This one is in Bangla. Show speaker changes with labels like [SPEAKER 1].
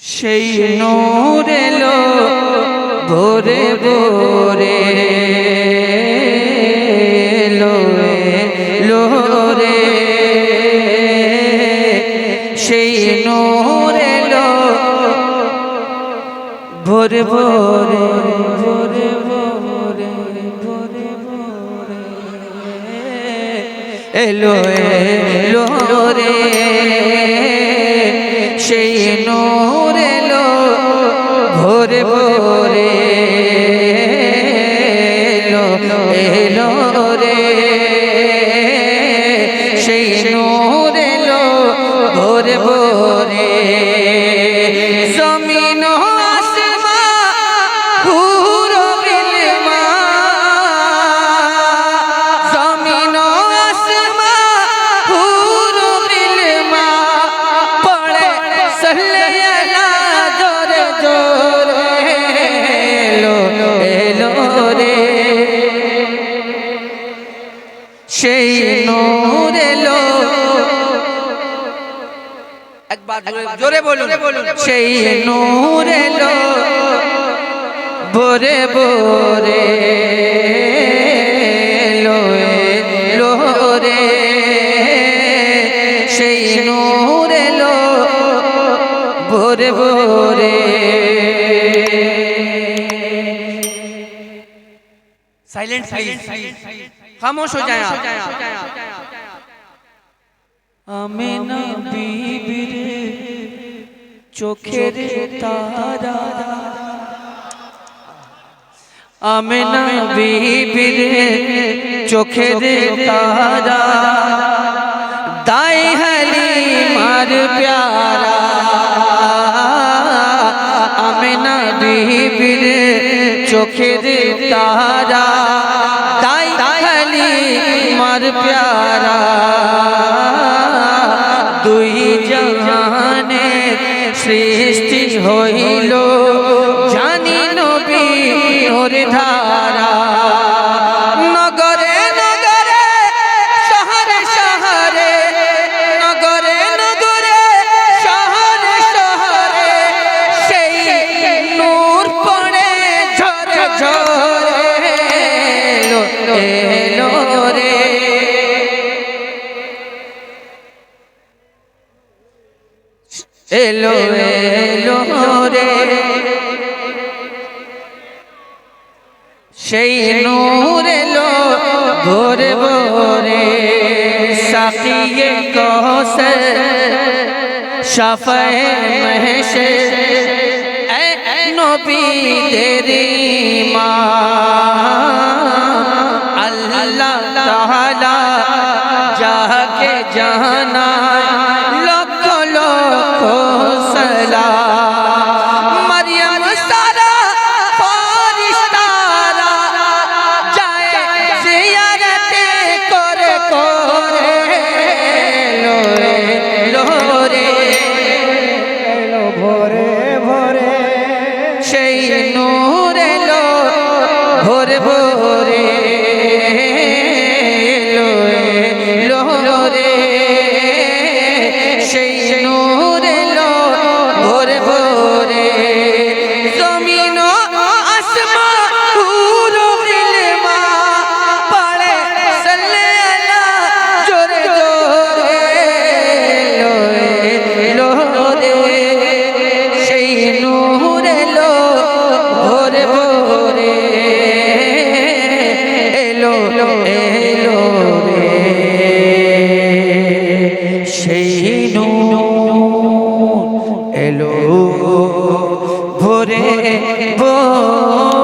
[SPEAKER 1] সেই নূর এলো ভোরে ভোরে। এলো এলো সেই নূর ভোরে ভোরে ভোরে। ভোরে ভোরে। এলো এলো রে। সেই নূর এলো ভোরে ভোরে। এলো এলো এলো রে সেই নূর এলো। একবার জোরে বলুন। সেই নূর এলো। বোরে বোরে সেই নূর এলো। ভোরে ভোরে साइलेंट प्लीज खामोश हो जाए আমিনা বিবির চোখের তারা আমিনা বিবির চোখের তারা প্যারা দুই জাহানের সৃষ্টি হইল জানি নবী ওর ধারা নগরে এলো এলো রে। সেই নূর এলো ভোরে ভোরে সাকিয়ে কৌসে শাফায়ে মহশে নবী মা আল্লাহ তাআলা যাকে জানা ভোরে